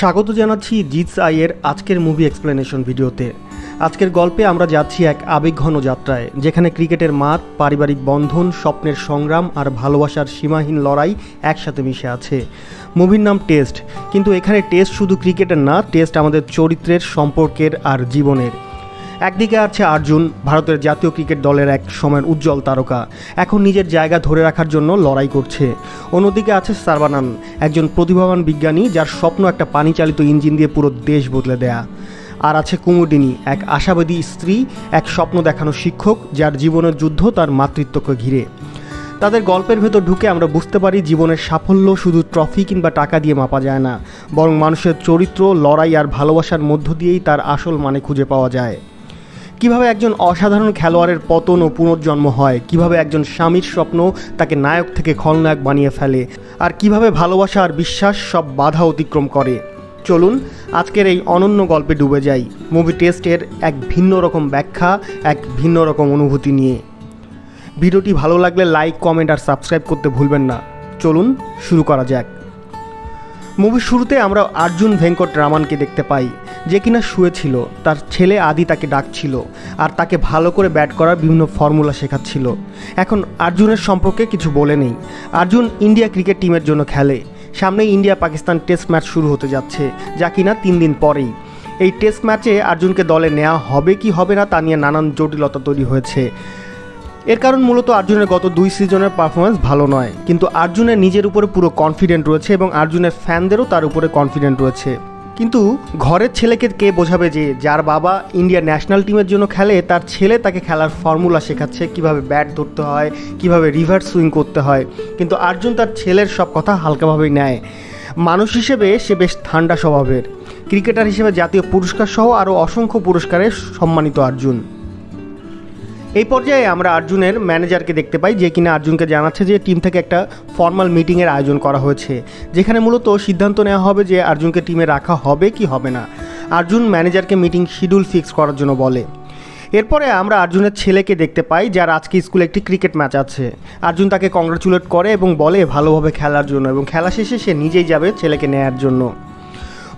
স্বাগত জানাচ্ছি জিৎস আইয়ের আজকের মুভি এক্সপ্লেনেশন ভিডিওতে। আজকের গল্পে আমরা যাচ্ছি এক আবেগঘন যাত্রায়, যেখানে ক্রিকেটের মাত পারিবারিক বন্ধন, স্বপ্নের সংগ্রাম আর ভালোবাসার সীমাহীন লড়াই একসাথে মিশে আছে। মুভির নাম টেস্ট কিন্তু এখানে টেস্ট শুধু ক্রিকেটের না টেস্ট আমাদের চরিত্রের, সম্পর্কের আর জীবনের। একদিকে আছে আর্জুন, ভারতের জাতীয় ক্রিকেট দলের এক সময়ের উজ্জ্বল তারকা। এখন নিজের জায়গা ধরে রাখার জন্য লড়াই করছে। অন্যদিকে আছে সারবানান একজন প্রতিভাবান বিজ্ঞানী যার স্বপ্ন একটা পানিচালিত ইঞ্জিন দিয়ে পুরো দেশ বদলে দেয়া। আর আছে কুমুদিনী, এক আশাবাদী স্ত্রী, এক স্বপ্ন দেখানো শিক্ষক যার জীবনের যুদ্ধ তার মাতৃত্বকে ঘিরে। তাদের গল্পের ভেতর ঢুকে আমরা বুঝতে পারি জীবনের সাফল্য শুধু ট্রফি কিংবা টাকা দিয়ে মাপা যায় না, বরং মানুষের চরিত্র, লড়াই আর ভালোবাসার মধ্য দিয়েই তার আসল মানে খুঁজে পাওয়া যায়। কীভাবে একজন অসাধারণ খেলোয়াড়ের পতন ও পুনর্জন্ম হয়? কীভাবে একজন স্বামীর স্বপ্ন তাকে নায়ক থেকে খলনায়ক বানিয়ে ফেলে? আর কীভাবে ভালোবাসা আর বিশ্বাস সব বাধা অতিক্রম করে? চলুন, আজকের এই অনন্য গল্পে ডুবে যাই। মুভি টেস্টের এক ভিন্ন রকম ব্যাখ্যা, এক ভিন্ন রকম অনুভূতি নিয়ে। ভিডিওটি ভালো লাগলে লাইক, কমেন্ট আর সাবস্ক্রাইব করতে ভুলবেন না। চলুন, শুরু করা যাক। মুভির শুরুতে আমরা অর্জুন ভেঙ্কট রামানকে দেখতে পাই। যে কিনা শুয়েছিল তার ছেলে আদি তাকে ডাকছিল আর তাকে ভালো করে ব্যাট করার বিভিন্ন ফর্মুলা শেখাচ্ছিল। এখন অর্জুনের সম্পর্কে কিছু বলে নেই। অর্জুন ইন্ডিয়া ক্রিকেট টিমের জন্য খেলে। সামনে ইন্ডিয়া পাকিস্তান টেস্ট ম্যাচ শুরু হতে যাচ্ছে, যা কিনা তিন দিন পরেই। এই টেস্ট ম্যাচে আর্জুনকে দলে নেওয়া হবে কি হবে না তা নিয়ে নানান জটিলতা তৈরি হয়েছে। এর কারণ মূলত অর্জুনের গত দুই সিজনের পারফরমেন্স ভালো নয়, কিন্তু আর্জুনের নিজের উপরে পুরো কনফিডেন্ট রয়েছে এবং অর্জুনের ফ্যানদেরও তার উপরে কনফিডেন্ট রয়েছে। কিন্তু ঘরের ছেলেকে কে বোঝাবে যে যার বাবা ইন্ডিয়া ন্যাশনাল টিমের জন্য খেলে, তার ছেলে তাকে খেলার ফর্মুলা শেখাচ্ছে, কীভাবে ব্যাট ধরতে হয়, কীভাবে রিভার্স সুইং করতে হয়। কিন্তু আর্জুন তার ছেলের সব কথা হালকাভাবেই নেয়। মানুষ হিসেবে সে বেশ ঠান্ডা স্বভাবের। ক্রিকেটার হিসেবে জাতীয় পুরস্কার সহ আরও অসংখ্য পুরস্কারে সম্মানিত অর্জুন এই পর্যায়ে আমরা আর্জুনের ম্যানেজারকে দেখতে পাই, যে কিনা অর্জুনকে জানাচ্ছে যে টিম থেকে একটা ফর্মাল মিটিংয়ের আয়োজন করা হয়েছে, যেখানে মূলত সিদ্ধান্ত নেওয়া হবে যে আর্জুনকে টিমে রাখা হবে কি হবে না। আর্জুন ম্যানেজারকে মিটিং শিডিউল ফিক্স করার জন্য বলে। এরপরে আমরা আর্জুনের ছেলেকে দেখতে পাই, যার আজকে স্কুলে একটি ক্রিকেট ম্যাচ আছে। অর্জুন তাকে কংগ্রাচুলেট করে এবং বলে ভালোভাবে খেলার জন্য, এবং খেলা শেষে সে নিজেই যাবে ছেলেকে নেয়ার জন্য।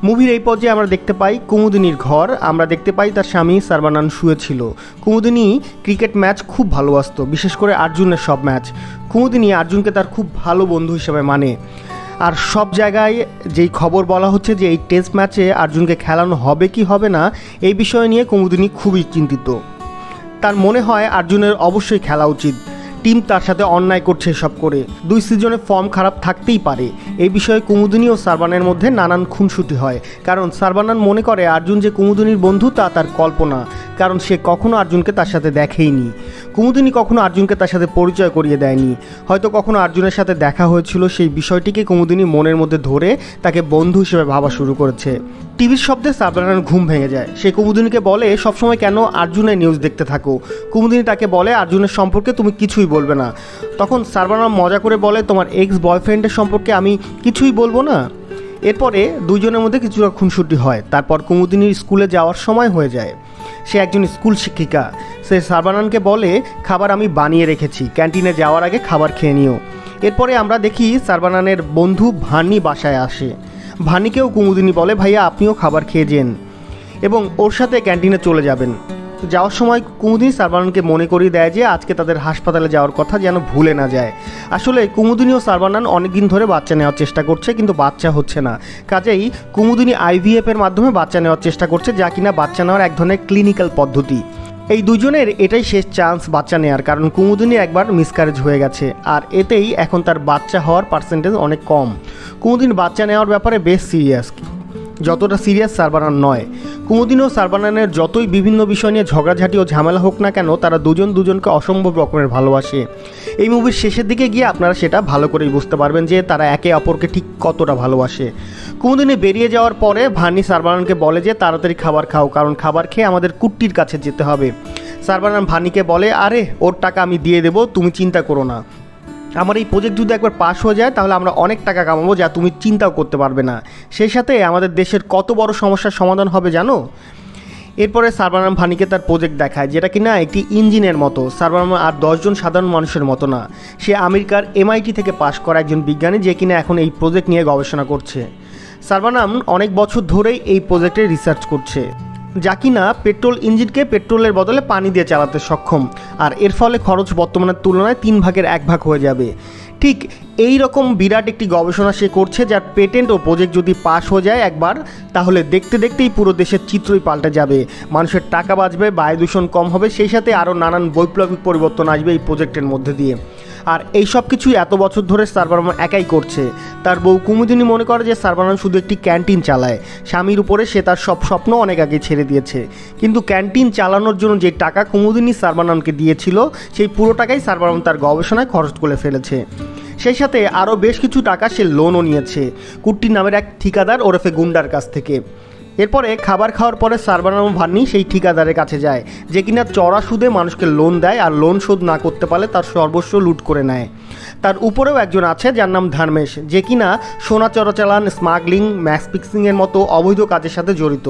মুভির এই পর্যায়ে আমরা দেখতে পাই কুমুদিনীর ঘর। আমরা দেখতে পাই তার স্বামী সারবানান শুয়েছিল কুমুদিনী ক্রিকেট ম্যাচ খুব ভালোবাসতো, বিশেষ করে অর্জুনের সব ম্যাচ। কুমুদিনী আর্জুনকে তার খুব ভালো বন্ধু হিসেবে মানে। আর সব জায়গায় যেই খবর বলা হচ্ছে যে এই টেস্ট ম্যাচে আর্জুনকে খেলানো হবে কি হবে না, এই বিষয় নিয়ে কুমুদিনী খুবই চিন্তিত। তার মনে হয় অর্জুনের অবশ্যই খেলা উচিত। টিম তার সাথে অন্যায় করছে সব করে। দুই সিজনে ফর্ম খারাপ থাকতেই পারে। এই বিষয়ে কুমুদিনী ও সারবানের মধ্যে নানান খুনসুটি হয়। কারণ সারবানান মনে করে অর্জুন যে কুমুদিনীর বন্ধু তা তার কল্পনা। কারণ সে কখনো অর্জুনকে তার সাথে দেখেইনি। কুমুদিনী কখনো অর্জুনকে তার সাথে পরিচয় করিয়ে দেয়নি। হয়তো কখনো অর্জুনের সাথে দেখা হয়েছিল, সেই বিষয়টিকে কুমুদিনী মনের মধ্যে ধরে তাকে বন্ধু হিসেবে ভাবা শুরু করেছে। টিভির শব্দে সাবলানার ঘুম ভেঙে যায়। সে কুমুদিনীকে বলে, সবসময় কেন অর্জুনের নিউজ দেখতে থাকো? কুমুদিনী তাকে বলে, আর্জুনের সম্পর্কে তুমি কিছুই বলবে না। তখন সারবানা মজা করে বলে, তোমার এক্স বয়ফ্রেন্ডের সম্পর্কে আমি কিছুই বলব না? এরপরে দুইজনের মধ্যে কিছুটা খুনসুটি হয়। তারপর কুমুদিনীর স্কুলে যাওয়ার সময় হয়ে যায়। সে একজন স্কুল শিক্ষিকা। সে সারবানানকে বলে, খাবার আমি বানিয়ে রেখেছি, ক্যান্টিনে যাওয়ার আগে খাবার খেয়ে নিও। এরপরে আমরা দেখি সারবানানের বন্ধু ভানি বাসায় আসে। ভানিকেও কুমুদিনী বলে, ভাইয়া, আপনিও খাবার খেয়ে যেন। এবং ওর সাথে ক্যান্টিনে চলে যাবেন। যাওয়ার সময় কুমুদিনী সারবানানকে মনে করিয়ে দেয় যে আজকে তাদের হাসপাতালে যাওয়ার কথা যেন ভুলে না যায়। আসলে কুমুদিনী ও সারবানান অনেকদিন ধরে বাচ্চা নেওয়ার চেষ্টা করছে, কিন্তু বাচ্চা হচ্ছে না। কাজেই কুমুদিনী আইভিএফ এর মাধ্যমে বাচ্চা নেওয়ার চেষ্টা করছে, যা কিনা বাচ্চা নেওয়ার এক ধরনের ক্লিনিক্যাল পদ্ধতি। এই দুজনের এটাই শেষ চান্স বাচ্চা নেওয়ার কারণ কুমুদিনী একবার মিসক্যারেজ হয়ে গেছে, আর এতেই এখন তার বাচ্চা হওয়ার পার্সেন্টেজ অনেক কম। কুমুদিন বাচ্চা নেওয়ার ব্যাপারে বেশ সিরিয়াস যতটা সিরিয়াস সারবানান নয়। কুমুদিন ও সারবানানের যতই বিভিন্ন বিষয় নিয়ে ঝগড়াঝাটি ও ঝামেলা হোক না কেন, তারা দুজন দুজনকে অসম্ভব রকমের ভালোবাসে। এই মুভির শেষের দিকে গিয়ে আপনারা সেটা ভালো করেই বুঝতে পারবেন যে তারা একে অপরকে ঠিক কতটা ভালোবাসে। কুমুদিনী বেরিয়ে যাওয়ার পরে ভানি সারবানানকে বলে যে, তাড়াতাড়ি খাবার খাও, কারণ খাবার খেয়ে আমাদের কুট্টির কাছে যেতে হবে। সারবানান ভানিকে বলে, আরে, ওর টাকা আমি দিয়ে দেবো, তুমি চিন্তা করো না। আমার এই প্রজেক্ট যদি একবার পাশ হয়ে যায়, তাহলে আমরা অনেক টাকা কামাবো যা তুমি চিন্তাও করতে পারবে না। সেই সাথে আমাদের দেশের কত বড় সমস্যার সমাধান হবে জানো? এরপরে সারবানাম ভানিকে তার প্রজেক্ট দেখায়, যেটা কিনা একটি ইঞ্জিনের মতো। সারবানাম আর দশজন সাধারণ মানুষের মতো না। সে আমেরিকার এমআইটি থেকে পাশ করা একজন বিজ্ঞানী যে কিনা এখন এই প্রজেক্ট নিয়ে গবেষণা করছে। সারবানাম অনেক বছর ধরেই এই প্রজেক্টে রিসার্চ করছে। যা কিনা পেট্রোল ইঞ্জিনকে পেট্রোলের বদলে পানি দিয়ে চালাতে সক্ষম। আর এর ফলে খরচ বর্তমানের তুলনায় তিন ভাগের এক ভাগ হয়ে যাবে। ঠিক এই রকম বিরাট একটি গবেষণা সে করছে, যার পেটেন্ট ও প্রজেক্ট যদি পাশ হয়ে যায় একবার, তাহলে দেখতে দেখতেই পুরো দেশের চিত্রই পাল্টে যাবে। মানুষের টাকা বাঁচবে বায়ু দূষণ কম হবে, সেই সাথে আরও নানান বৈপ্লবিক পরিবর্তন আসবে এই প্রজেক্টের মধ্যে দিয়ে। আর এই সব কিছুই এত বছর ধরে সারবারাম একাই করছে। তার বউ কুমুদিনী মনে করে যে সারবারাম শুধু একটি ক্যান্টিন চালায়। স্বামীর উপরে সে তার সব স্বপ্ন অনেক আগে ছেড়ে দিয়েছে। কিন্তু ক্যান্টিন চালানোর জন্য যে টাকা কুমুদিনী সারবানামকে দিয়েছিল, সেই পুরো টাকাই সারবারাম তার গবেষণায় খরচ করে ফেলেছে। সেই সাথে আরও বেশ কিছু টাকা সে লোনও নিয়েছে। কুট্টি নামের এক ঠিকাদার ওরফে গুন্ডার কাছ থেকে। এরপরে খাবার খাওয়ার পরে সারবানাম ভান্নি সেই ঠিকাদারের কাছে যায়, যে কিনা চড়া সুদে মানুষকে লোন দেয় আর লোন শোধ না করতে পারলে তার সর্বস্ব লুট করে নেয়। তার উপরেও একজন আছে যার নাম ধর্মেশ, যে কিনা সোনা চোরাচালান স্মাগলিং ম্যাক্স ফিক্সিংয়ের মতো অবৈধ কাজের সাথে জড়িত।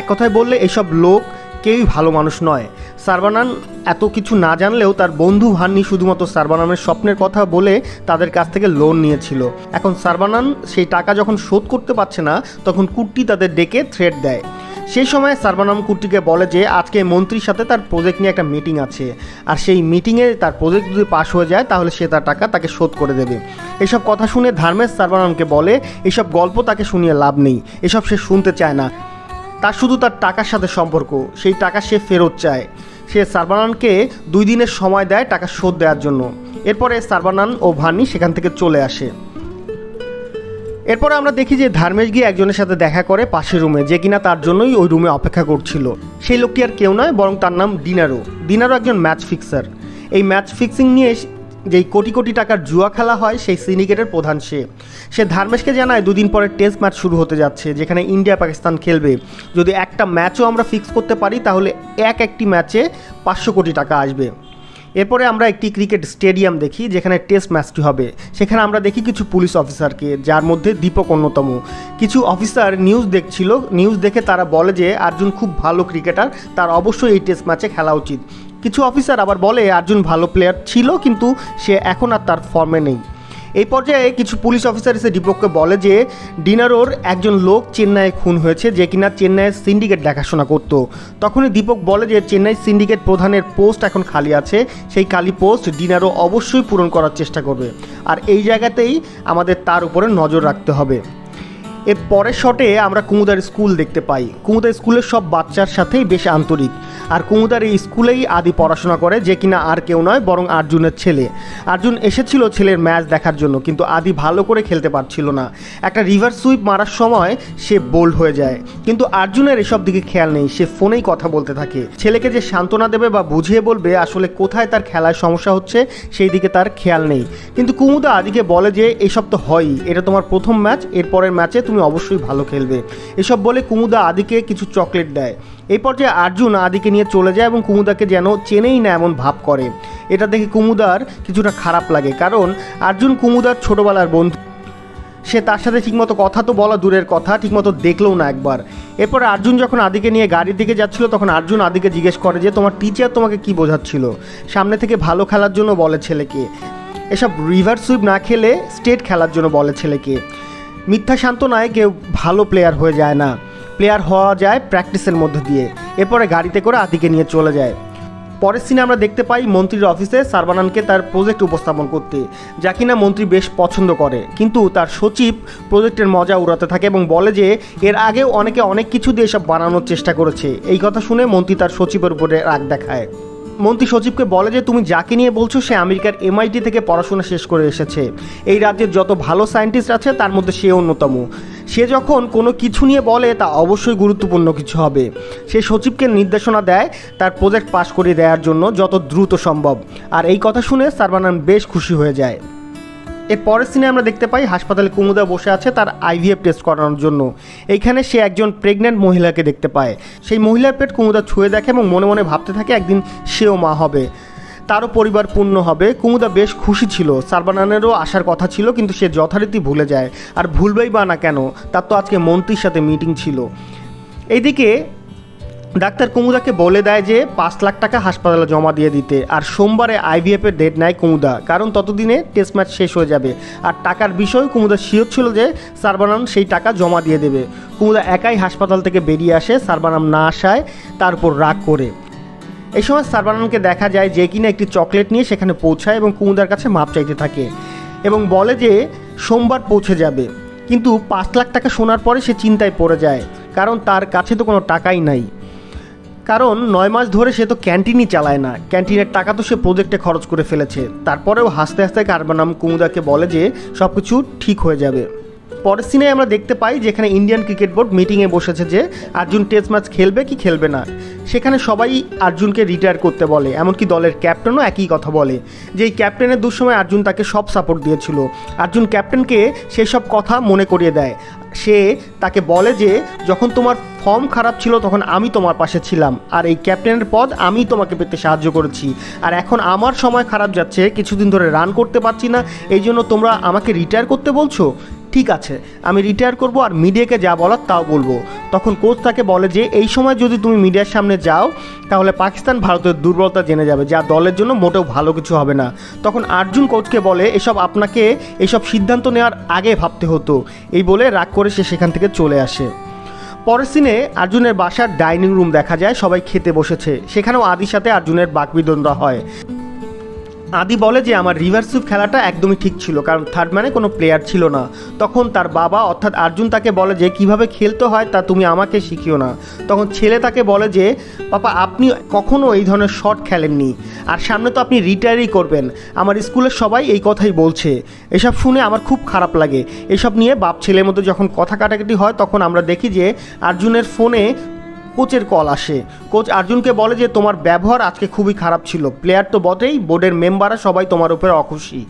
এক কথায় বললে এসব লোক কেউই ভালো মানুষ নয়। সারবানান এত কিছু না জানলেও তার বন্ধু ভান্নি শুধুমাত্র সারবানানের স্বপ্নের কথা বলে তাদের কাছ থেকে লোন নিয়েছিল। এখন সারবানান সেই টাকা যখন শোধ করতে পারছে না, তখন কুট্টি তাদের ডেকে থ্রেট দেয়। সেই সময় সারবানাম কুট্টিকে বলে যে, আজকে মন্ত্রীর সাথে তার প্রজেক্ট নিয়ে একটা মিটিং আছে। আর সেই মিটিংয়ে তার প্রজেক্ট যদি পাশ হয়ে যায়, তাহলে সে তার টাকা তাকে শোধ করে দেবে। এসব কথা শুনে ধর্মেশ সারবানামকে বলে, এসব গল্প তাকে শুনিয়ে লাভ নেই। এসব সে শুনতে চায় না। তার শুধু তার টাকার সাথে সম্পর্ক, সেই টাকা সে ফেরত চায়। সে সারবানানকে দুই দিনের সময় দেয় টাকা শোধ দেওয়ার জন্য। এরপরে সারবানান ও ভানি সেখান থেকে চলে আসে। এরপরে আমরা দেখি যে ধার্মেশ গিয়ে একজনের সাথে দেখা করে পাশের রুমে, যে কিনা তার জন্যই ওই রুমে অপেক্ষা করছিল। সেই লোকটি আর কেউ নয়, বরং তার নাম ডিনারো। ডিনারো একজন ম্যাচ ফিক্সার। এই ম্যাচ ফিক্সিং নিয়ে যেই কোটি কোটি টাকার জুয়া খেলা হয়, সেই সিন্ডিকেটের প্রধান সে। সে ধার্মেশকে জানায়, দুদিন পরে টেস্ট ম্যাচ শুরু হতে যাচ্ছে, যেখানে ইন্ডিয়া পাকিস্তান খেলবে। যদি একটা ম্যাচও আমরা ফিক্স করতে পারি, তাহলে এক একটি ম্যাচে পাঁচশো কোটি টাকা আসবে। এরপরে আমরা একটি ক্রিকেট স্টেডিয়াম দেখি, যেখানে টেস্ট ম্যাচটি হবে। সেখানে আমরা দেখি কিছু পুলিশ অফিসারকে, যার মধ্যে দীপক অন্যতম। কিছু অফিসার নিউজ দেখছিল, নিউজ দেখে তারা বলে যে, আর্জুন খুব ভালো ক্রিকেটার, তার অবশ্যই এই টেস্ট ম্যাচে খেলা উচিত। কিছু অফিসার আবার বলে, আর্জুন ভালো প্লেয়ার ছিল, কিন্তু সে এখন আর তার ফর্মে নেই। এই পর্যায়ে কিছু পুলিশ অফিসার এসে দীপককে বলে যে, ডিনারোর একজন লোক চেন্নাইয়ে খুন হয়েছে, যে কিনা চেন্নাইয়ের সিন্ডিকেট দেখাশোনা করতো। তখনই দীপক বলে যে, চেন্নাই সিন্ডিকেট প্রধানের পোস্ট এখন খালি আছে। সেই খালি পোস্ট ডিনারো অবশ্যই পূরণ করার চেষ্টা করবে। আর এই জায়গাতেই আমাদের তার উপরে নজর রাখতে হবে। এর পরের শটে আমরা কুমুদার স্কুল দেখতে পাই। কুমুদার স্কুলের সব বাচ্চার সাথেই বেশ আন্তরিক। আর কুমুদার এই স্কুলেই আদি পড়াশোনা করে, যে কিনা আর কেউ নয়, বরং আর্জুনের ছেলে। আর্জুন এসেছিল ছেলের ম্যাচ দেখার জন্য, কিন্তু আদি ভালো করে খেলতে পারছিল না। একটা রিভার সুইপ মারার সময় সে বোল্ড হয়ে যায়। কিন্তু আর্জুনের এসব দিকে খেয়াল নেই, সে ফোনেই কথা বলতে থাকে। ছেলেকে যে সান্ত্বনা দেবে বা বুঝিয়ে বলবে, আসলে কোথায় তার খেলায় সমস্যা হচ্ছে, সেই দিকে তার খেয়াল নেই। কিন্তু কুমুদা আদিকে বলে যে, এসব তো হয়ই, এটা তোমার প্রথম ম্যাচ, এরপরের ম্যাচে তুমি অবশ্যই ভালো খেলবে। এসব বলে কুমুদা আদিকে কিছু চকলেট দেয়। এই পর্যায়ে আর্জুন আদিকে নিয়ে চলে যায় এবং কুমুদাকে যেন চেনেই না এমন ভাব করে। এটা দেখে কুমুদার কিছুটা খারাপ লাগে কারণ আর্জুন কুমুদার ছোটবেলার বন্ধু। সে তার সাথে ঠিকমতো কথা তো বলা দূরের কথা, ঠিকমতো দেখলেও না একবার। এরপর আর্জুন যখন আদিকে নিয়ে গাড়ির দিকে যাচ্ছিল, তখন আর্জুন আদিকে জিজ্ঞেস করে যে, তোমার টিচার তোমাকে কি বোঝাচ্ছিল? সামনে থেকে ভালো খেলার জন্য বলে ছেলেকে। এসব রিভার সুইপ না খেলে স্টেট খেলার জন্য বলে ছেলেকে। মিথ্যা সান্ত্বনায় কেউ ভালো প্লেয়ার হয়ে যায় না। প্লেয়ার হওয়া যায় প্র্যাকটিসের মধ্যে দিয়ে। এরপরে গাড়িতে করে আদিকে নিয়ে চলে যায়। পরের সিনে আমরা দেখতে পাই মন্ত্রীর অফিসে সারবানানকে তার প্রজেক্ট উপস্থাপন করতে, যা কিনা মন্ত্রী বেশ পছন্দ করে। কিন্তু তার সচিব প্রজেক্টের মজা উড়াতে থাকে এবং বলে যে, এর আগেও অনেকে অনেক কিছু দিয়ে সব বানানোর চেষ্টা করেছে। এই কথা শুনে মন্ত্রী তার সচিবের উপরে রাগ দেখায়। মন্ত্রী সচিবকে বলে যে তুমি যাকে নিয়ে বলছো সে আমেরিকার এমআইটি থেকে পড়াশোনা শেষ করে এসেছে। এই রাজ্যের যত ভালো সায়েন্টিস্ট আছে, তার মধ্যে সে অন্যতম। সে যখন কোনো কিছু নিয়ে বলে, তা অবশ্যই গুরুত্বপূর্ণ কিছু হবে। সে সচিবকে নির্দেশনা দেয়, তার প্রজেক্ট পাশ করিয়ে দেওয়ার জন্য যত দ্রুত সম্ভব। আর এই কথা শুনে সারবানান বেশ খুশি হয়ে যায়। এর পরের সিনে আমরা দেখতে পাই হাসপাতালে কুমুদা বসে আছে তার আইভিএফ টেস্ট করানোর জন্য। এইখানে সে একজন প্রেগন্যান্ট মহিলাকে দেখতে পায়। সেই মহিলার পেট কুমুদা ছুঁয়ে দেখে এবং মনে মনে ভাবতে থাকে একদিন সেও মা হবে। তারও পরিবার পূর্ণ হবে। কুমুদা বেশ খুশি ছিল। সারবানানেরও আসার কথা ছিল, কিন্তু সে যথারীতি ভুলে যায়। আর ভুলবেই বা না কেন, তার তো আজকে মন্ত্রীর সাথে মিটিং ছিল। এইদিকে ডাক্তার কুমুদাকে বলে দেয় যে পাঁচ লাখ টাকা হাসপাতালে জমা দিয়ে দিতে, আর সোমবারে আইভিএফের ডেট নেয় কুমুদা। কারণ ততদিনে টেস্ট ম্যাচ শেষ হয়ে যাবে। আর টাকার বিষয় কুমুদা শিওর ছিল যে সারবানাম সেই টাকা জমা দিয়ে দেবে। কুমুদা একাই হাসপাতাল থেকে বেরিয়ে আসে, সারবানাম না আসায় তার উপর রাগ করে। এই সময় সারবানামকে দেখা যায় যে কিনা একটি চকলেট নিয়ে সেখানে পৌঁছায় এবং কুমুদার কাছে মাপ চাইতে থাকে এবং বলে যে সোমবার পৌঁছে যাবে। কিন্তু পাঁচ লাখ টাকা শোনার পরে সে চিন্তায় পড়ে যায়, কারণ তার কাছে তো কোনো টাকাই নাই। কারণ নয় মাস ধরে সে তো ক্যান্টিনই চালায় না। ক্যান্টিনের টাকা তো সে প্রজেক্টে খরচ করে ফেলেছে। তারপরেও হাসতে হাসতে কারবানাম কুমুদাকে বলে যে সব কিছু ঠিক হয়ে যাবে। পরের সিনে আমরা দেখতে পাই যেখানে ইন্ডিয়ান ক্রিকেট বোর্ড মিটিংয়ে বসেছে যে, আর্জুন টেস্ট ম্যাচ খেলবে কি খেলবে না? সেখানে সবাই আর্জুনকে রিটায়ার করতে বলে, এমনকি দলের ক্যাপ্টেনও একই কথা বলে, যে এই ক্যাপ্টেনের দুঃসময় আর্জুন তাকে সব সাপোর্ট দিয়েছিল। আর্জুন ক্যাপ্টেনকে সেই সব কথা মনে করিয়ে দেয়। সে তাকে বলে যে, যখন তোমার ফর্ম খারাপ ছিল, তখন আমি তোমার পাশে ছিলাম। আর এই ক্যাপ্টেনের পদ আমি তোমাকে পেতে সাহায্য করেছি। আর এখন আমার সময় খারাপ যাচ্ছে, কিছুদিন ধরে রান করতে পারছি না। এই জন্য তোমরা আমাকে রিটায়ার করতে বলছো? ঠিক আছে, আমি রিটায়ার করব আর মিডিয়াকে যা বলার তাও বলব। তখন কোচ তাকে বলে যে, এই সময় যদি তুমি মিডিয়ার সামনে যাও, তাহলে পাকিস্তান ভারতের দুর্বলতা জেনে যাবে, যা দলের জন্য মোটেও ভালো কিছু হবে না। তখন আর্জুন কোচকে বলে, এসব আপনাকে, এসব সিদ্ধান্ত নেওয়ার আগে ভাবতে হতো। এই বলে রাগ করে সে সেখান থেকে চলে আসে। পরের সিনে আর্জুনের বাসার ডাইনিং রুম দেখা যায়, সবাই খেতে বসেছে। সেখানেও আদির সাথে আর্জুনের বাকবিদন্দা হয়। আদি বলে যে আমার রিভার সুইপ খেলাটা একদমই ঠিক ছিল, কারণ থার্ড ম্যানে কোনো প্লেয়ার ছিল না। তখন তার বাবা অর্থাৎ আর্জুন তাকে বলে যে, কীভাবে খেলতে হয় তা তুমি আমাকে শিখিও না। তখন ছেলে তাকে বলে যে, পাপা, আপনি কখনো এই ধরনের শট খেলেননি, আর সামনে তো আপনি রিটায়ারই করবেন। আমার স্কুলের সবাই এই কথাই বলছে। এসব শুনে আমার খুব খারাপ লাগে। এসব নিয়ে বাপ ছেলের মধ্যে যখন কথা কাটাকাটি হয়, তখন আমরা দেখি যে, আর্জুনের ফোনে কোচের কল আসে। কোচ আর্জুনকে বলে যে, তোমার ব্যবহার আজকে খুবই খারাপ ছিল। প্লেয়ার তো বটেই, বোর্ডের মেম্বাররা সবাই তোমার উপরে অখুশি।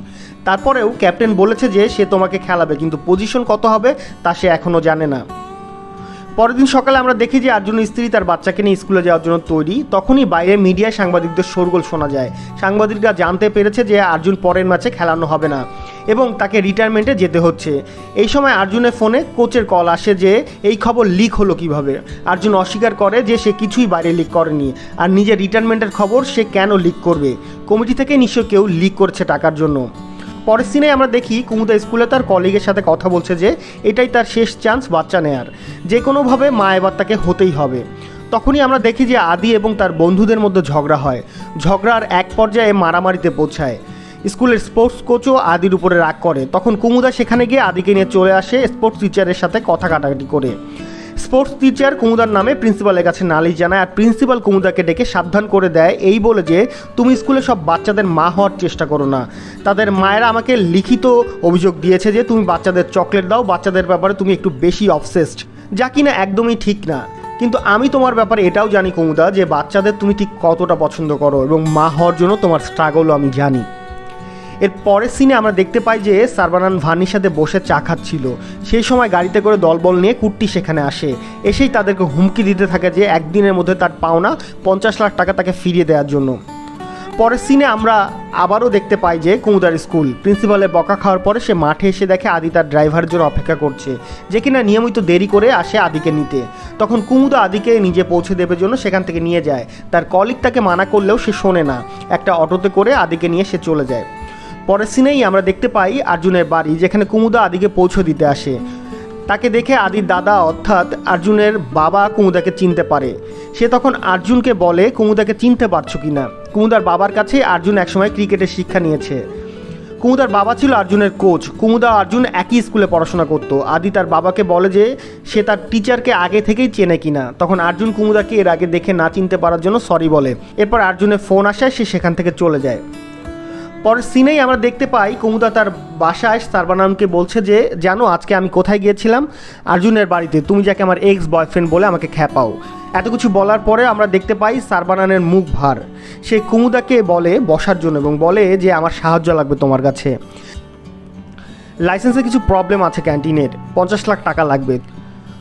তারপরেও ক্যাপ্টেন বলেছে যে, সে তোমাকে খেলাবে, কিন্তু পজিশন কত হবে তা সে এখনও জানে না। পরের দিন সকালে আমরা দেখি যে আর্জুনের স্ত্রী তার বাচ্চাকে নিয়ে স্কুলে যাওয়ার জন্য তৈরি। তখনই বাইরে মিডিয়ায় সাংবাদিকদের শোরগোল শোনা যায়। সাংবাদিকরা জানতে পেরেছে যে আর্জুন পরের ম্যাচে খেলানো হবে না এবং তাকে রিটায়ারমেন্টে যেতে হচ্ছে। এই সময় আর্জুনের ফোনে কোচের কল আসে যে, এই খবর লিক হলো কীভাবে? আর্জুন অস্বীকার করে যে, সে কিছুই বাইরে লিক করেনি আর নিজের রিটায়ারমেন্টের খবর সে কেন লিক করবে? কমিটি থেকে নিশ্চয় কেউ লিক করছে টাকার জন্য। পরের সিনে আমরা দেখি কুমুদা স্কুলে তার কলিগের সাথে কথা বলছে যে, এটাই তার শেষ চান্স বাচ্চা নেয়ার। যে কোনোভাবে মা এবার তাকে হতেই হবে। তখনই আমরা দেখি যে আদি এবং তার বন্ধুদের মধ্যে ঝগড়া হয়। ঝগড়ার এক পর্যায়ে মারামারিতে পৌঁছায়। স্কুলের স্পোর্টস কোচও আদির উপরে রাগ করে। তখন কুমুদা সেখানে গিয়ে আদিকে নিয়ে চলে আসে স্পোর্টস টিচারের সাথে কথা কাটাকাটি করে। স্পোর্টস টিচার কুমুদার নামে প্রিন্সিপালের কাছে নালিশ জানায়, আর প্রিন্সিপাল কুমুদাকে ডেকে সাবধান করে দেয়। এই বলে যে, তুমি স্কুলে সব বাচ্চাদের মা হওয়ার চেষ্টা করো না। তাদের মায়েরা আমাকে লিখিত অভিযোগ দিয়েছে যে, তুমি বাচ্চাদের চকলেট দাও, বাচ্চাদের ব্যাপারে তুমি একটু বেশি অবসেসড যা কিনা একদমই ঠিক না। কিন্তু আমি তোমার ব্যাপারে এটাও জানি কুমুদা, যে বাচ্চাদের তুমি ঠিক কতটা পছন্দ করো এবং মা হওয়ার জন্য তোমার স্ট্রাগলও আমি জানি। এর পরের সিনে আমরা দেখতে পাই যে সারবানান ভানির সাথে বসে চা খাচ্ছিল। সেই সময় গাড়িতে করে দলবল নিয়ে কুট্টি সেখানে আসে। এসেই তাদেরকে হুমকি দিতে থাকে যে একদিনের মধ্যে তার পাওনা পঞ্চাশ লাখ টাকা তাকে ফিরিয়ে দেওয়ার জন্য। পরের সিনে আমরা আবারও দেখতে পাই যে কুমুদার স্কুল প্রিন্সিপালের বকা খাওয়ার পরে সে মাঠে এসে দেখে আদি তার ড্রাইভার জন্য অপেক্ষা করছে, যে কিনা নিয়মিত দেরি করে আসে আদিকে নিতে। তখন কুমুদা আদিকে নিজে পৌঁছে দেবে জন্য সেখান থেকে নিয়ে যায়। তার কলিগ তাকে মানা করলেও সে শোনে না। একটা অটোতে করে আদিকে নিয়ে সে চলে যায়। পরের সিনেই আমরা দেখতে পাই আর্জুনের বাড়ি, যেখানে কুমুদা আদিকে পৌঁছে দিতে আসে। তাকে দেখে আদির দাদা অর্থাৎ আর্জুনের বাবা কুমুদাকে চিনতে পারে। সে তখন আর্জুনকে বলে, কুমুদাকে চিনতে পারছ কি না কুমুদার বাবার কাছে আর্জুন একসময় ক্রিকেটের শিক্ষা নিয়েছে। কুমুদার বাবা ছিল আর্জুনের কোচ। কুমুদা আর্জুন একই স্কুলে পড়াশোনা করতো। আদি তার বাবাকে বলে যে, সে তার টিচারকে আগে থেকেই চেনে কিনা? তখন আর্জুন কুমুদাকে এর আগে দেখে না চিনতে পারার জন্য সরি বলে। এরপর আর্জুনের ফোন আসায় সে সেখান থেকে চলে যায়। পরের সিনেই আমরা দেখতে পাই কুমুদা তার বাসায় সারবানামকে বলছে যে, জানো, আজকে আমি কোথায় গিয়েছিলাম? আর্জুনের বাড়িতে। তুমি যাকে আমার এক্স বয়ফ্রেন্ড বলে আমাকে খ্যাপাও। এত কিছু বলার পরে আমরা দেখতে পাই সারবানানের মুখ ভার। সে কুমুদাকে বলে বসার জন্য এবং বলে যে, আমার সাহায্য লাগবে তোমার কাছে। লাইসেন্সে কিছু প্রবলেম আছে ক্যান্টিনের। পঞ্চাশ লাখ টাকা লাগবে।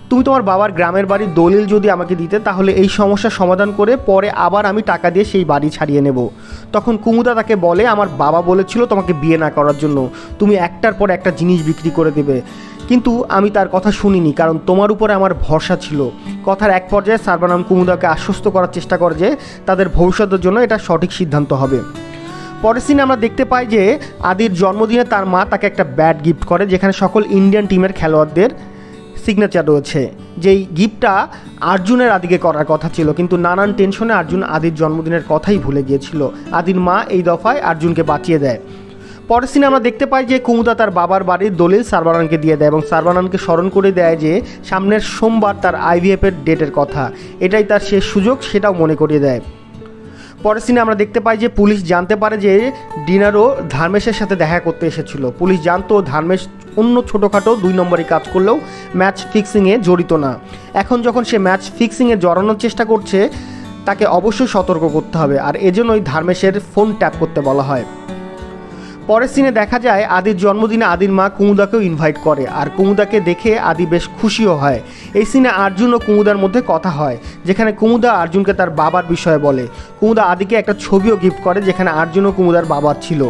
তুমি তোমার বাবার গ্রামের বাড়ির দলিল যদি আমাকে দিতে, তাহলে এই সমস্যার সমাধান করে পরে আবার আমি টাকা দিয়ে সেই বাড়ি ছাড়িয়ে নেব। তখন কুমুদা তাকে বলে, আমার বাবা বলেছিল তোমাকে বিয়ে না করার জন্য। তুমি একটার পর একটা জিনিস বিক্রি করে দেবে। কিন্তু আমি তার কথা শুনিনি, কারণ তোমার উপরে আমার ভরসা ছিল। কথার এক পর্যায়ে সার্বানাম কুমুদাকে আশ্বস্ত করার চেষ্টা করে যে তাদের ভবিষ্যতের জন্য এটা সঠিক সিদ্ধান্ত হবে। পরের সিনে আমরা দেখতে পাই যে আদির জন্মদিনে তার মা তাকে একটা ব্যাট গিফট করে, যেখানে সকল ইন্ডিয়ান টিমের খেলোয়াড়দের সিগনেচার রয়েছে। যেই গিফটটা আর্জুনের আদিকে করার কথা ছিল, কিন্তু নানান টেনশনে অর্জুন আদির জন্মদিনের কথাই ভুলে গিয়েছিল। আদির মা এই দফায় আর্জুনকে বাঁচিয়ে দেয়। পরের সিনে আমরা দেখতে পাই যে কুমুদা তার বাবার বাড়ির দলিল সারবানানকে দিয়ে দেয় এবং সারবানানকে স্মরণ করে দেয় যে সামনের সোমবার তার আইভিএফের ডেটের কথা। এটাই তার শেষ সুযোগ, সেটাও মনে করিয়ে দেয়। পরের সিনে আমরা দেখতে পাই যে পুলিশ জানতে পারে যে ডিনারও ধার্মেশের সাথে দেখা করতে এসেছিল। পুলিশ জানতো ধার্মেশ অন্য ছোটোখাটো দুই নম্বরে কাজ করলেও ম্যাচ ফিক্সিংয়ে জড়িত না। এখন যখন সে ম্যাচ ফিক্সিংয়ে জড়ানোর চেষ্টা করছে, তাকে অবশ্যই সতর্ক করতে হবে। আর এজন্যই ধার্মেশের ফোন ট্যাপ করতে বলা হয়। পরের সিনে দেখা যায় আদির জন্মদিনে আদির মা কুমুদাকেও ইনভাইট করে আর কুমুদাকে দেখে আদি বেশ খুশিও হয়। এই সিনে আর্জুন ও কুমুদার মধ্যে কথা হয়, যেখানে কুমুদা আর্জুনকে তার বাবার বিষয়ে বলে। কুমুদা আদিকে একটা ছবিও গিফট করে যেখানে আর্জুন ও কুমুদার বাবার ছিল।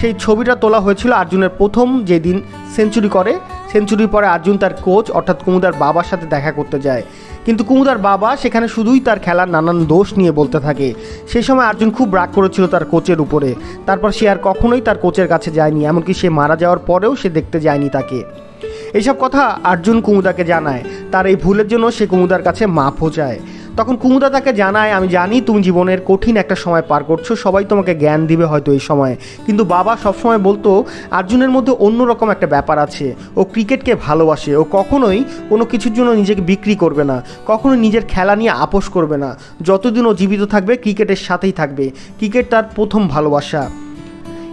সেই ছবিটা তোলা হয়েছিল আর্জুনের প্রথম যেদিন সেঞ্চুরি করে সেঞ্চুরির পরে আর্জুন তার কোচ, অর্থাৎ কুমুদার বাবার সাথে দেখা করতে যায়। কিন্তু কুমুদার বাবা সেখানে শুধুই তার খেলার নানান দোষ নিয়ে বলতে থাকে। সেই সময় আর্জুন খুব রাগ করেছিল তার কোচের উপরে। তারপর সে আর কখনোই তার কোচের কাছে যায়নি, এমনকি সে মারা যাওয়ার পরেও সে দেখতে যায়নি তাকে। এইসব কথা আর্জুন কুমুদাকে জানায়। তার এই ভুলের জন্য সে কুমুদার কাছে মাফও চায়। তখন কুমুদা তাকে জানায়, আমি জানি তুমি জীবনের কঠিন একটা সময় পার করছ, সবাই তোমাকে জ্ঞান দিবে হয়তো এই সময়ে। কিন্তু বাবা সবসময় বলতো অর্জুনের মধ্যে অন্যরকম একটা ব্যাপার আছে। ও ক্রিকেটকে ভালোবাসে। ও কখনোই কোনো কিছুর জন্য নিজেকে বিক্রি করবে না। কখনো নিজের খেলা নিয়ে আপোষ করবে না। যতদিন ও জীবিত থাকবে, ক্রিকেটের সাথেই থাকবে। ক্রিকেট তার প্রথম ভালোবাসা।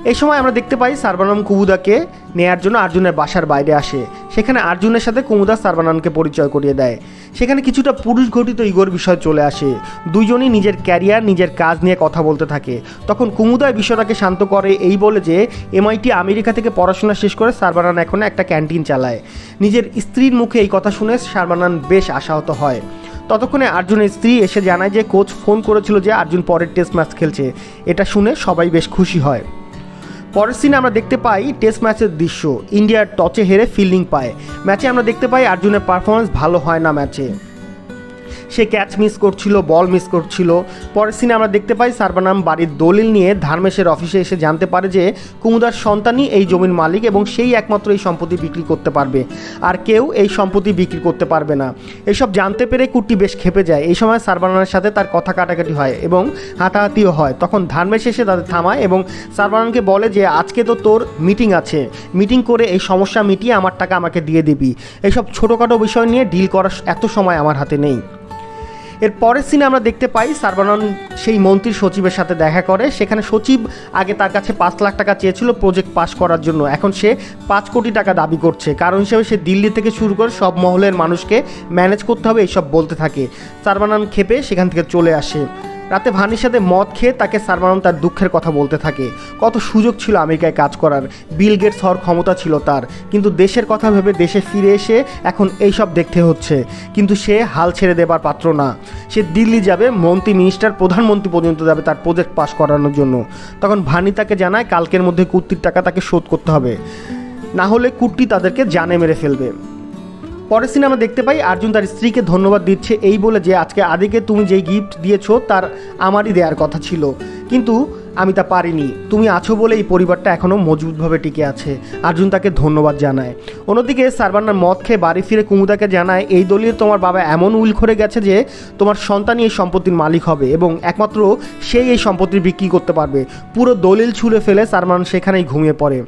এই সময় আমরা দেখতে পাই সার্বানম কুমুদাকে নেয়ার জন্য অর্জুনের বাসার বাইরে আসে। সেখানে আর্জুনের সাথে কুমুদা সার্বানমকে পরিচয় করিয়ে দেয়। সেখানে কিছুটা পুরুষ ঘটিত ইগোর বিষয় চলে আসে। দুইজনই নিজের ক্যারিয়ার, নিজের কাজ নিয়ে কথা বলতে থাকে। তখন কুমুদা বিষয়টাকে শান্ত করে, এই বলে যে, এমআইটি আমেরিকা থেকে পড়াশোনা শেষ করে সার্বানান এখন একটা ক্যান্টিন চালায়। নিজের স্ত্রীর মুখে এই কথা শুনে সার্বানান বেশ আশাহত হয়। ততক্ষণে অর্জুনের স্ত্রী এসে জানায় যে, কোচ ফোন করেছিল যে অর্জুন পরের টেস্ট ম্যাচ খেলছে। এটা শুনে সবাই বেশ খুশি হয়। পরের সিনে আমরা দেখতে পাই টেস্ট ম্যাচের দৃশ্য। ইন্ডিয়ার টচে হেরে ফিল্ডিং পায়। ম্যাচে আমরা দেখতে পাই আর্জুনের পারফরমেন্স ভালো হয় না ম্যাচে সে ক্যাচ মিস করছিল বল মিস করছিল। পরের সিনে আমরা দেখতে পাই সার্বানাম বাড়ির দলিল নিয়ে ধার্মেশের অফিসে এসে জানতে পারে যে কুমুদার সন্তানই এই জমির মালিক এবং সেই একমাত্র এই সম্পত্তি বিক্রি করতে পারবে। আর কেউ এই সম্পত্তি বিক্রি করতে পারবে না। এসব জানতে পেরে কুট্টি বেশ খেপে যায়। এই সময় সার্বানানের সাথে তার কথা কাটাকাটি হয় এবং হাতাহাতিও হয়। তখন ধার্মেশ এসে তাদের থামায় এবং সার্বানানকে বলে যে, আজকে তো তোর মিটিং আছে। মিটিং করে এই সমস্যা মিটিয়ে আমার টাকা আমাকে দিয়ে দিবি। এইসব ছোটোখাটো বিষয় নিয়ে ডিল করার এত সময় আমার হাতে নেই। এর পরের সিনে আমরা দেখতে পাই সার্বানন্দ সেই মন্ত্রীর সচিবের সাথে দেখা করে। সেখানে সচিব আগে তার কাছে পাঁচ লাখ টাকা চেয়েছিল প্রজেক্ট পাস করার জন্য। এখন সে পাঁচ কোটি টাকা দাবি করছে। কারণ হিসেবে সে দিল্লি থেকে শুরু করে সব মহলের মানুষকে ম্যানেজ করতে হবে, এইসব বলতে থাকে। সার্বানন্দ খেপে সেখান থেকে চলে আসে। রাতে ভানির সাথে মদ খেয়ে তাকে সারমানন তার দুঃখের কথা বলতে থাকে। কত সুযোগ ছিল আমেরিকায় কাজ করার। বিল গেটস হওয়ার ক্ষমতা ছিল তার। কিন্তু দেশের কথা ভেবে দেশে ফিরে এসে এখন এইসব দেখতে হচ্ছে। কিন্তু সে হাল ছেড়ে দেবার পাত্র না। সে দিল্লি যাবে, মন্ত্রী মিনিস্টার, প্রধানমন্ত্রী পর্যন্ত যাবে তার প্রজেক্ট পাস করানোর জন্য। তখন ভানি তাকে জানায়, কালকের মধ্যে কুর্তির টাকা তাকে শোধ করতে হবে। না হলে কুর্তি তাদেরকে জানে মেরে ফেলবে। পরের সিনে আমরা দেখতে পাই। অর্জুন তার স্ত্রীকে ধন্যবাদ দিচ্ছে এই বলে যে, আজকে আদিকে তুমি যেই গিফট দিয়েছ, তার আমারই দেওয়ার কথা ছিল। কিন্তু আমি তা পারিনি। তুমি আছো বলে এই পরিবারটা এখনও মজবুতভাবে টিকে আছে। অর্জুন তাকে ধন্যবাদ জানায়। অন্যদিকে সারবান্নার মদ খেয়ে বাড়ি ফিরে কুমুদাকে জানায়, এই দলিল তোমার বাবা এমন উইল করে গেছে যে, তোমার সন্তানই এই সম্পত্তির মালিক হবে এবং একমাত্র সেই এই সম্পত্তি বিক্রি করতে পারবে। পুরো দলিল ছুঁড়ে ফেলে সারমান সেখানেই ঘুমিয়ে পড়ে।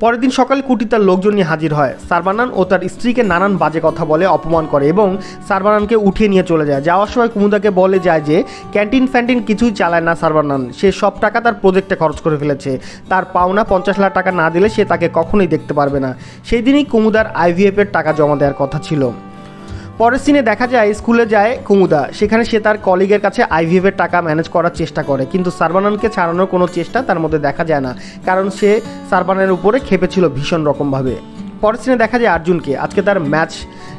পরের দিন সকালে কুটি তার লোকজন নিয়ে হাজির হয়। সারবানান ও তার স্ত্রীকে নানান বাজে কথা বলে অপমান করে এবং সারবানানকে উঠিয়ে নিয়ে চলে যায়। যাওয়ার সময় কুমুদাকে বলে যায় যে, ক্যান্টিন ফ্যান্টিন কিছুই চালায় না সারবানান। সে সব টাকা তার প্রজেক্টে খরচ করে ফেলেছে। তার পাওনা পঞ্চাশ লাখ টাকা না দিলে সে তাকে কখনোই দেখতে পারবে না। সেই দিনই কুমুদার আইভিএফের টাকা জমা দেওয়ার কথা ছিল। পরের সিনে দেখা যায় স্কুলে যায় কুমুদা। সেখানে সে তার কলিগের কাছে আইভিএফের টাকা ম্যানেজ করার চেষ্টা করে। কিন্তু সারবানানকে ছাড়ানোর কোনো চেষ্টা তার মধ্যে দেখা যায় না। কারণ সে সারবানের উপরে খেপেছিল ভীষণ রকমভাবে। পরের সিনে দেখা যায় আর্জুনকে। আজকে তার ম্যাচ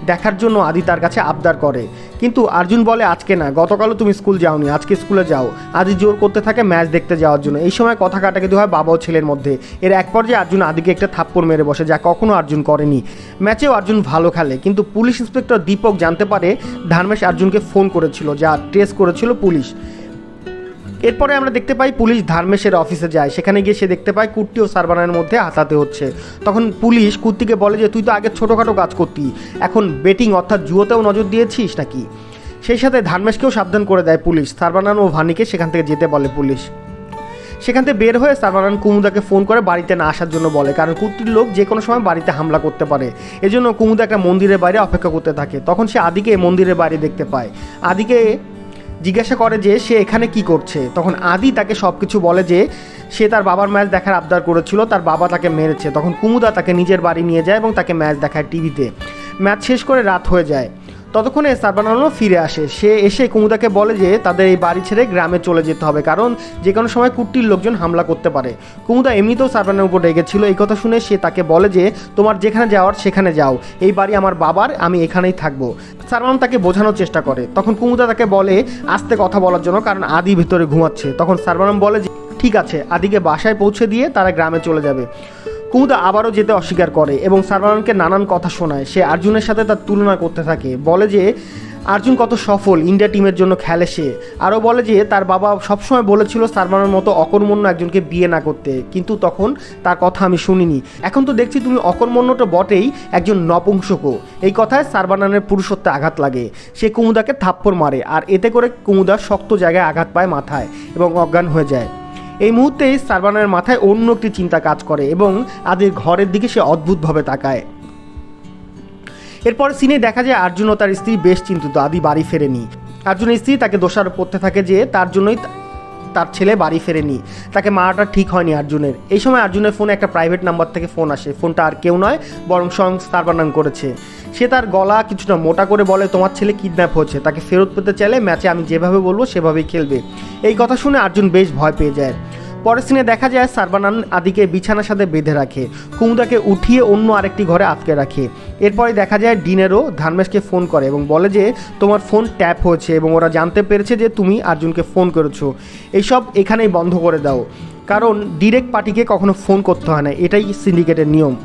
দেখার জন্য আদি তার কাছে আবদার করে। কিন্তু আর্জুন বলে, আজকে না, গতকালও তুমি স্কুল যাওনি, আজকে স্কুলে যাও। আদি জোর করতে থাকে ম্যাচ দেখতে যাওয়ার জন্য। এই সময় কথা কাটাকাটি হয় বাবা ও ছেলের মধ্যে। এর এক পর্যায়ে অর্জুন আদিকে একটা থাপ্পড় মেরে বসে, যা কখনো অর্জুন করেনি। ম্যাচেও অর্জুন ভালো খেলে, কিন্তু পুলিশ ইন্সপেক্টর দীপক জানতে পারে ধার্মেশ অর্জুনকে ফোন করেছিল, যা ট্রেস করেছিল পুলিশ। এরপরে আমরা দেখতে পাই পুলিশ ধার্মেশের অফিসে যায়। সেখানে গিয়ে সে দেখতে পায় কুর্তি ও সারবানার মধ্যে হাতাতে হচ্ছে। তখন পুলিশ কুর্তিকে বলে যে, তুই তো আগে ছোটোখাটো কাজ করতি। এখন বেটিং অর্থাৎ জুয়োতেও নজর দিয়েছিস নাকি? সেই সাথে ধার্মেশকেও সাবধান করে দেয় পুলিশ। সারবানান ও ভানিকে সেখান থেকে যেতে বলে পুলিশ। সেখান থেকে বের হয়ে সারবানান কুমুদাকে ফোন করে বাড়িতে না আসার জন্য বলে, কারণ কুর্তির লোক যে কোনো সময় বাড়িতে হামলা করতে পারে। এজন্য কুমুদা একটা মন্দিরের বাইরে অপেক্ষা করতে থাকে। তখন সে আদিকে মন্দিরের বাইরে দেখতে পায়। আদিকে জিজ্ঞাসা করে যে সে এখানে কি করছে। তখন আদি তাকে সব কিছু বলে যে সে তার বাবার ম্যাচ দেখার আবদার করেছিল, তার বাবা তাকে মেরেছে। তখন কুমুদা তাকে নিজের বাড়ি নিয়ে যায় এবং তাকে ম্যাচ দেখায় টিভিতে ম্যাচ শেষ করে রাত হয়ে যায়। ততক্ষণে সারবানানো ফিরে আসে। সে এসে কুমুদাকে বলে যে তাদের এই বাড়ি ছেড়ে গ্রামে চলে যেতে হবে, কারণ যে কোনো সময় কুট্টির লোকজন হামলা করতে পারে। কুমুদা এমনিতেও সারবানের উপর রেগেছিল এই কথা শুনে সে তাকে বলে যে, তোমার যেখানে যাওয়ার সেখানে যাও। এই বাড়ি আমার বাবার, আমি এখানেই থাকব। সারবান তাকে বোঝানোর চেষ্টা করে। তখন কুমুদা তাকে বলে, আস্তে কথা বলার জন্য, কারণ আদি ভিতরে ঘুমাচ্ছে। তখন সারবানাম বলে যে, ঠিক আছে। আদিকে বাসায় পৌঁছে দিয়ে তারা গ্রামে চলে যাবে। কুমুদা আবারও যেতে অস্বীকার করে এবং সারবানকে নানান কথা শোনায়। সে অর্জুনের সাথে তার তুলনা করতে থাকে। বলে যে অর্জুন কত সফল, ইন্ডিয়া টিমের জন্য খেলে সে। আরও বলে যে, তার বাবা সবসময় বলেছিল সারবানের মতো অকর্মণ্য একজনকে বিয়ে না করতে। কিন্তু তখন তার কথা আমি শুনিনি। এখন তো দেখছি তুমি অকর্মণ্যটা বটেই একজন নপুংসকও এই কথায় সারবানানের পুরুষত্বে আঘাত লাগে। সে কুমুদাকে থাপ্পড় মারে। আর এতে করে কুমুদা শক্ত জায়গায় আঘাত পায় মাথায় এবং অজ্ঞান হয়ে যায়। এই মুহূর্তে সারবানের মাথায় অন্য একটি চিন্তা কাজ করে এবং আদির ঘরের দিকে সে অদ্ভুতভাবে তাকায়। এরপর সিনে দেখা যায় অর্জুন ও তার স্ত্রী বেশ চিন্তিত, আদি বাড়ি ফেরেনি। অর্জুনের স্ত্রী তাকে দোষারোপ করতে থাকে যে তার জন্যই তার ছেলে বাড়ি ফেরেনি। তাকে মারাটা ঠিক হয়নি অর্জুনের এই সময় আর্জুনের ফোনে একটা প্রাইভেট নাম্বার থেকে ফোন আসে। ফোনটা আর কেউ নয়, বরং স্বয়ং সারবানাং করেছে। সে তার গলা কিছুটা মোটা করে বলে, তোমার ছেলে কিডন্যাপ হয়েছে, তাকে ফেরত পেতে চাইলে ম্যাচে আমি যেভাবে বলব সেভাবেই খেলবে। এই কথা শুনে অর্জুন বেশ ভয় পেয়ে যায়। পরের সিনে দেখা যায় সারবানান আদিকে বিছানার সাথে বেঁধে রাখে, কুমুদাকে উঠিয়ে অন্য আরেকটি ঘরে আটকে রাখে। এরপরে দেখা যায় ডিনেরও ধার্মেশকে ফোন করে এবং বলে যে, তোমার ফোন ট্যাপ হয়েছে এবং ওরা জানতে পেরেছে যে তুমি অর্জুনকে ফোন করেছ। এইসব এখানেই বন্ধ করে দাও। কারণ ডিরেক্ট পার্টিকে কখনো ফোন করতে হয় না, এটাই সিন্ডিকেটের নিয়ম।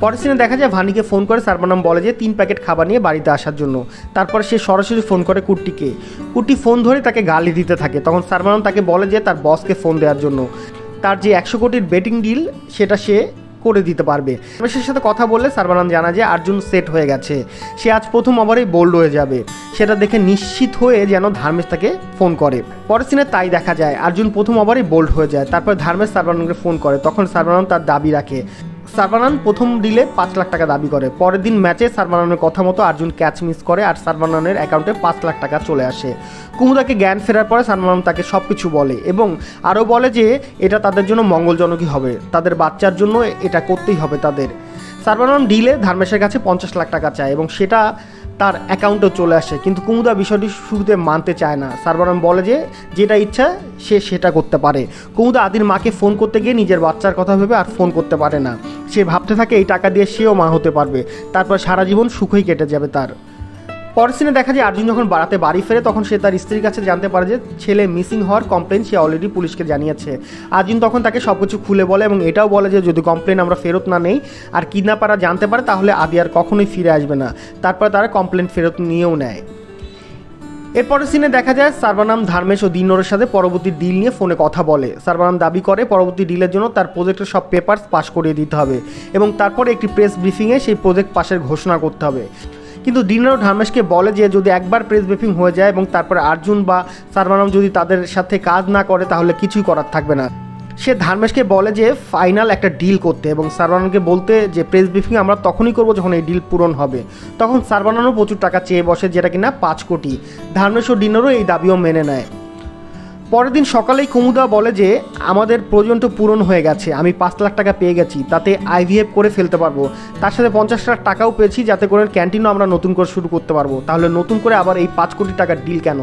পরের সিনে দেখা যায় ভানিকে ফোন করে সারবানাম বলে যে, তিন প্যাকেট খাবার নিয়ে বাড়িতে আসার জন্য। তারপর সে সরাসরি ফোন করে কুট্টিকে। কুট্টি ফোন ধরে তাকে গালি দিতে থাকে। তখন সারবানাম তাকে বলে যে, তার বসকে ফোন দেওয়ার জন্য। তার যে একশো কোটির বেটিং ডিল সেটা সে করে দিতে পারবে। রমেশের সাথে কথা বললে সারবানাম জানা যে, আর্জুন সেট হয়ে গেছে। সে আজ প্রথম ওভারেই বোল্ড হয়ে যাবে। সেটা দেখে নিশ্চিত হয়ে যেন ধার্মেশ তাকে ফোন করে। পরের সিনে তাই দেখা যায়। আর্জুন প্রথম ওভারেই বোল্ড হয়ে যায়। তারপর ধার্মেশ সারবানামকে ফোন করে। তখন সারবানাম তার দাবি রাখে। সারবানান প্রথম ডিলে পাঁচ লাখ টাকা দাবি করে। পরের দিন ম্যাচে সারবানানের কথা মতো আর্জুন ক্যাচ মিস করে আর সারবানানের অ্যাকাউন্টে পাঁচ লাখ টাকা চলে আসে। কুমুদাকে জ্ঞান ফেরার পরে সারবানান তাকে সব কিছু বলে এবং আরও বলে যে, এটা তাদের জন্য মঙ্গলজনকই হবে। তাদের বাচ্চার জন্য এটা করতেই হবে তাদের। সারবানান ডিলে ধার্মেশের কাছে পঞ্চাশ লাখ টাকা চায় এবং সেটা তার অ্যাকাউন্টে চলে আসে। কিন্তু কুমুদা বিষয়টি শুরুতে মানতে চায় না। সারবারাম বলে যে, যেটা ইচ্ছা, সে সেটা করতে পারে। কুমুদা আদির মাকে ফোন করতে গিয়ে নিজের বাচ্চার কথা ভেবে আর ফোন করতে পারে না। সে ভাবতে থাকে, এই টাকা দিয়ে সেও মা হতে পারবে। তারপর সারা জীবন সুখই কেটে যাবে তার। পরের সিনে দেখা যায় অর্জুন যখন বাড়াতে বাড়ি ফেরে, তখন সে তার স্ত্রীর কাছে জানতে পারে যে ছেলে মিসিং হওয়ার কমপ্লেন সে অলরেডি পুলিশকে জানিয়েছে। অর্জুন তখন তাকে সব কিছু খুলে বলে এবং এটাও বলে যে যদি কমপ্লেন আমরা ফেরত না নেই আর কিডন্যাপাররা জানতে পারে, তাহলে আদি আর কখনোই ফিরে আসবে না। তারপর তারা কমপ্লেন ফেরত নিয়েও নেয়। এরপরের সিনে দেখা যায় সার্বানাম ধার্মেশ ও দিনোরের সাথে পরবর্তী ডিল নিয়ে ফোনে কথা বলে। সার্বানাম দাবি করে, পরবর্তী ডিলের জন্য তার প্রজেক্টের সব পেপারস পাস করিয়ে দিতে হবে এবং তারপরে একটি প্রেস ব্রিফিংয়ে সেই প্রজেক্ট পাশের ঘোষণা করতে হবে। কিন্তু ডিনারও ধার্মেশকে বলে যে যদি একবার প্রেস ব্রিফিং হয়ে যায় এবং তারপরে অর্জুন বা সারমানম যদি তাদের সাথে কাজ না করে, তাহলে কিছুই করার থাকবে না। সে ধার্মেশকে বলে যে ফাইনাল একটা ডিল করতে এবং সারবানানকে বলতে যে প্রেস ব্রিফিং আমরা তখনই করব যখন এই ডিল পূরণ হবে। তখন সারবানানও প্রচুর টাকা চেয়ে বসে, যেটা কিনা পাঁচ কোটি। ধার্মেশ ও ডিনারও এই দাবিও মেনে নেয়। পরের দিন সকালেই কুমুদা বলে যে, আমাদের প্রয়োজনটা পূরণ হয়ে গেছে, আমি পাঁচ লাখ টাকা পেয়ে গেছি, তাতে আইভিএফ করে ফেলতে পারব। তার সাথে পঞ্চাশ লাখ টাকাও পেয়েছি, যাতে করে ক্যান্টিনও আমরা নতুন করে শুরু করতে পারব। তাহলে নতুন করে আবার এই পাঁচ কোটি টাকার ডিল কেন?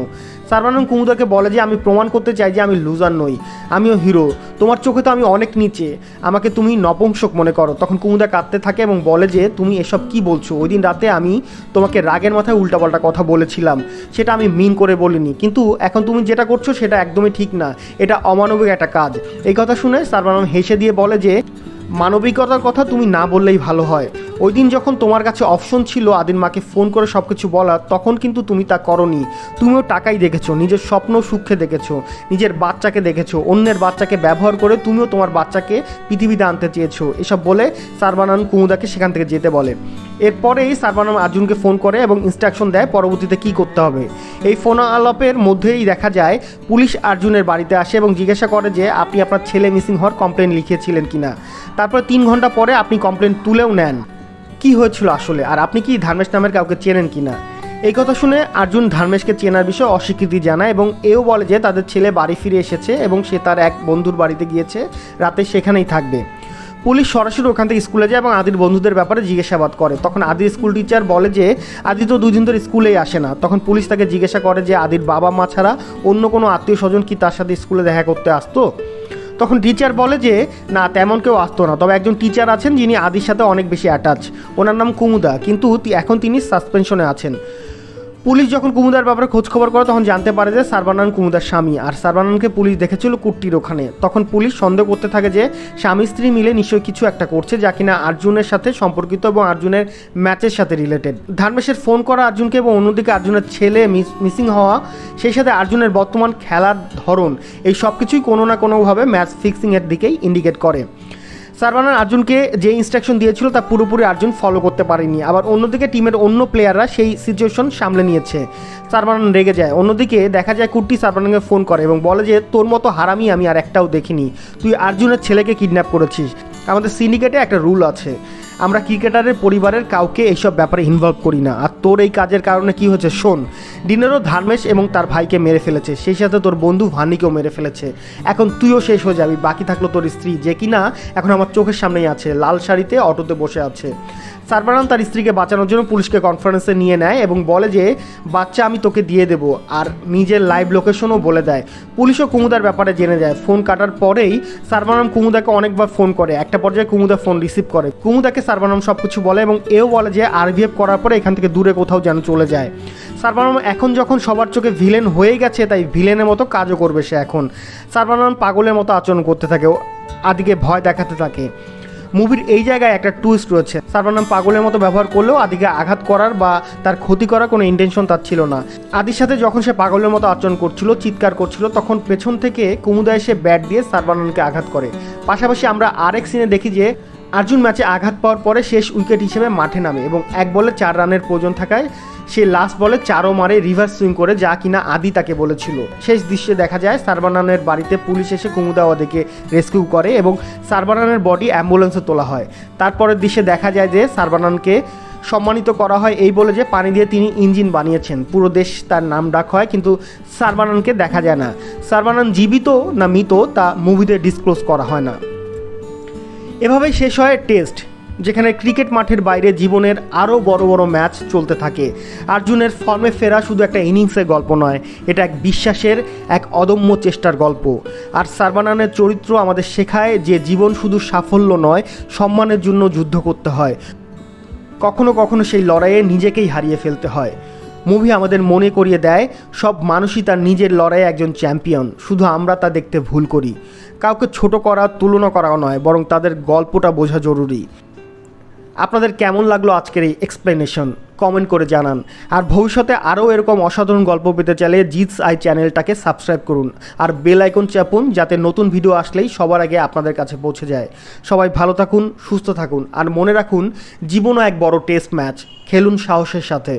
সারবানন কুমুদাকে বলে যে, আমি প্রমাণ করতে চাই যে, আমি লুজার নই, আমিও হিরো তোমার চোখে তো আমি অনেক নিচে, আমাকে তুমি নপুংসক মনে করো। তখন কুমুদা কাঁদতে থাকে এবং বলে যে, তুমি এসব কি বলছো? ওই দিন রাতে আমি তোমাকে রাগের মাথায় উল্টাপাল্টা কথা বলেছিলাম, সেটা আমি মিন করে বলিনি। কিন্তু এখন তুমি যেটা করছ, সেটা একদমই ঠিক না। এটা অমানবিক একটা কাজ। এই কথা শুনে সারবানম হেসে দিয়ে বলে যে মানবিকতার কথা তুমি না বললেই ভালো হয়। ওই দিন যখন তোমার কাছে অপশন ছিল আদিন মাকে ফোন করে সব কিছু বলার, তখন কিন্তু তুমি তা করনি। তুমিও টাকাই দেখেছ, নিজের স্বপ্ন সুখে দেখেছ, নিজের বাচ্চাকে দেখেছ, অন্যের বাচ্চাকে ব্যবহার করে তুমিও তোমার বাচ্চাকে পৃথিবীতে আনতে চেয়েছো। এসব বলে সারবানান কুমুদাকে সেখান থেকে যেতে বলে। এরপরেই সারবানাম আর্জুনকে ফোন করে এবং ইনস্ট্রাকশন দেয় পরবর্তীতে কি করতে হবে। এই ফোন আলাপের মধ্যেই দেখা যায়, পুলিশ আর্জুনের বাড়িতে আসে এবং জিজ্ঞাসা করে যে, আপনি আপনার ছেলে মিসিং হওয়ার কমপ্লেন লিখিয়েছিলেন কিনা? তারপর তিন ঘণ্টা পরে আপনি কমপ্লেন তুলেও নেন। কি হয়েছিল আসলে? আর আপনি কি ধর্মেশ নামের কাউকে চেনেন কি না এই কথা শুনে অর্জুন ধর্মেশকে চেনার বিষয়ে অস্বীকৃতি জানায় এবং এও বলে যে তাদের ছেলে বাড়ি ফিরে এসেছে এবং সে তার এক বন্ধুর বাড়িতে গিয়েছে, রাতে সেখানেই থাকবে। পুলিশ সরাসরি ওখান থেকে স্কুলে যায় এবং আদির বন্ধুদের ব্যাপারে জিজ্ঞাসাবাদ করে। তখন আদির স্কুল টিচার বলে যে, আদি তো দুদিন ধরে স্কুলেই আসে না। তখন পুলিশ তাকে জিজ্ঞাসা করে যে, আদির বাবা মা ছাড়া অন্য কোনো আত্মীয় স্বজন কি তার সাথে স্কুলে দেখা করতে আসতো? তখন টিচার বলে যে, না, তেমন কেউ আসতো না। তবে একজন টিচার আছেন যিনি আদির সাথে অনেক বেশি অ্যাটাচ ওনার নাম কুমুদা, কিন্তু এখন তিনি সাসপেনশনে আছেন। পুলিশ যখন কুমুদার ব্যাপারে খোঁজ খবর করে, তখন জানতে পারে যে সারবানান কুমুদার স্বামী। আর সারবানানকে পুলিশ দেখেছিল কুট্টির ওখানে। তখন পুলিশ সন্দেহ করতে থাকে যে স্বামী স্ত্রী মিলে নিশ্চয়ই কিছু একটা করছে যা কিনা আর্জুনের সাথে সম্পর্কিত এবং আর্জুনের ম্যাচের সাথে রিলেটেড ধার্মেশের ফোন করা আর্জুনকে এবং অন্যদিকে আর্জুনের ছেলে মিসিং হওয়া, সেই সাথে আর্জুনের বর্তমান খেলার ধরন, এই সব কিছুই কোনো না কোনোভাবে ম্যাচ ফিক্সিংয়ের দিকেই ইন্ডিকেট করে। সারবানার আর্জুনকে যে ইনস্ট্রাকশন দিয়েছিল তা পুরোপুরি আর্জুন ফলো করতে পারেনি। আবার অন্যদিকে টিমের অন্য প্লেয়াররা সেই সিচুয়েশন সামলে নিয়েছে। সারবানান রেগে যায়। অন্যদিকে দেখা যায় কুর্তি সারবানানকে ফোন করে এবং বলে যে, তোর মতো হারামি আমি আর একটাও দেখিনি। তুই আর্জুনের ছেলেকে কিডন্যাপ করেছিস। আমাদের সিন্ডিকেটে একটা রুল আছে। আমরা ক্রিকেটারের পরিবারের কাউকে এইসব ব্যাপারে ইনভলভ করি না। আর তোর এই কাজের কারণে কি হয়েছে? শোন, ডিনারও ধার্মেশ এবং তার ভাইকে মেরে ফেলেছে। সেই সাথে তোর বন্ধু ভানিকেও মেরে ফেলেছে। এখন তুইও শেষ হয়ে যাবি। বাকি থাকল তোর স্ত্রী, যে কিনা এখন আমার চোখের সামনেই আছে। লাল শাড়িতে অটোতে বসে আছে। সারবারান তার স্ত্রীকে বাঁচানোর জন্য পুলিশকে কনফারেন্সে নিয়ে নেয় এবং বলে যে, বাচ্চা আমি তোকে দিয়ে দেবো। আর নিজের লাইভ লোকেশনও বলে দেয়। পুলিশও কুমুদার ব্যাপারে জেনে যায়। ফোন কাটার পরেই সারবানাম কুমুদাকে অনেকবার ফোন করে। একটা পর্যায়ে কুমুদা ফোন রিসিভ করে। কুমুদাকে সারবানাম সব কিছু বলে এবং এও বলে যে, আরভিএফ করার পরে এখান থেকে দূরে কোথাও যেন চলে যায়। সারবানাম এখন যখন সবার চোখে ভিলেন হয়ে গেছে, তাই ভিলেনের মতো কাজও করবে সে এখন। সারবানাম পাগলের মতো আচরণ করতে থাকে আদিকে ভয় দেখাতে থাকে। মুভির এই জায়গায় একটা টুইস্ট রয়েছে। সারবানাম পাগলের মতো ব্যবহার করলেও আদিকে আঘাত করার বা তার ক্ষতি করার কোনো ইন্টেনশন তার ছিল না। আদির সাথে যখন সে পাগলের মতো আচরণ করছিল, চিৎকার করছিল, তখন পেছন থেকে কুমুদা এসে ব্যাট দিয়ে সারবানানকে আঘাত করে। পাশাপাশি আমরা আরেক সিনে দেখি যে আর্জুন ম্যাচে আঘাত পাওয়ার পরে শেষ উইকেট হিসেবে মাঠে নামে এবং এক বলে চার রানের প্রয়োজন থাকায় সে লাস্ট বলে চারও মারে রিভার্স সুইং করে, যা কিনা আদি তাকে বলেছিল। শেষ দৃশ্যে দেখা যায়, সারবানানের বাড়িতে পুলিশ এসে কুমুদাওয়াদিকে রেস্কিউ করে এবং সারবানানের বডি অ্যাম্বুলেন্সে তোলা হয়। তারপরের দৃশ্যে দেখা যায় যে সারবানানকে সম্মানিত করা হয় এই বলে যে পানি দিয়ে তিনি ইঞ্জিন বানিয়েছেন। পুরো দেশ তার নাম ডাক হয়, কিন্তু সারবানানকে দেখা যায় না। সারবানান জীবিত না মৃত তা মুভিতে ডিসক্লোজ করা হয় না। এভাবেই শেষ হয় টেস্ট, যেখানে ক্রিকেট মাঠের বাইরে জীবনের আরও বড় বড় ম্যাচ চলতে থাকে। আর্জুনের ফর্মে ফেরা শুধু একটা ইনিংসের গল্প নয়, এটা এক বিশ্বাসের, এক অদম্য চেষ্টার গল্প। আর সারবানানের চরিত্র আমাদের শেখায় যে জীবন শুধু সাফল্য নয়, সম্মানের জন্য যুদ্ধ করতে হয়। কখনো কখনো সেই লড়াইয়ে নিজেকেই হারিয়ে ফেলতে হয়। মুভি আমাদের মনে করিয়ে দেয়, সব মানুষই তার নিজের লড়াইয়ে একজন চ্যাম্পিয়ন, শুধু আমরা তা দেখতে ভুল করি। কাউকে ছোট করা, তুলনা করাও নয়, বরং তাদের গল্পটা বোঝা জরুরি। আপনাদের কেমন লাগল আজকের এই এক্সপ্লেনেশন কমেন্ট করে জানান। আর ভবিষ্যতে আরও এরকম অসাধারণ গল্প পেতে চাইলে জিৎস আই চ্যানেলটাকে সাবস্ক্রাইব করুন। আর বেল আইকন চাপুন, যাতে নতুন ভিডিও আসলেই সবার আগে আপনাদের কাছে পৌঁছে যায়। সবাই ভালো থাকুন, সুস্থ থাকুন। আর মনে রাখুন, জীবনও এক বড় টেস্ট ম্যাচ খেলুন সাহসের সাথে।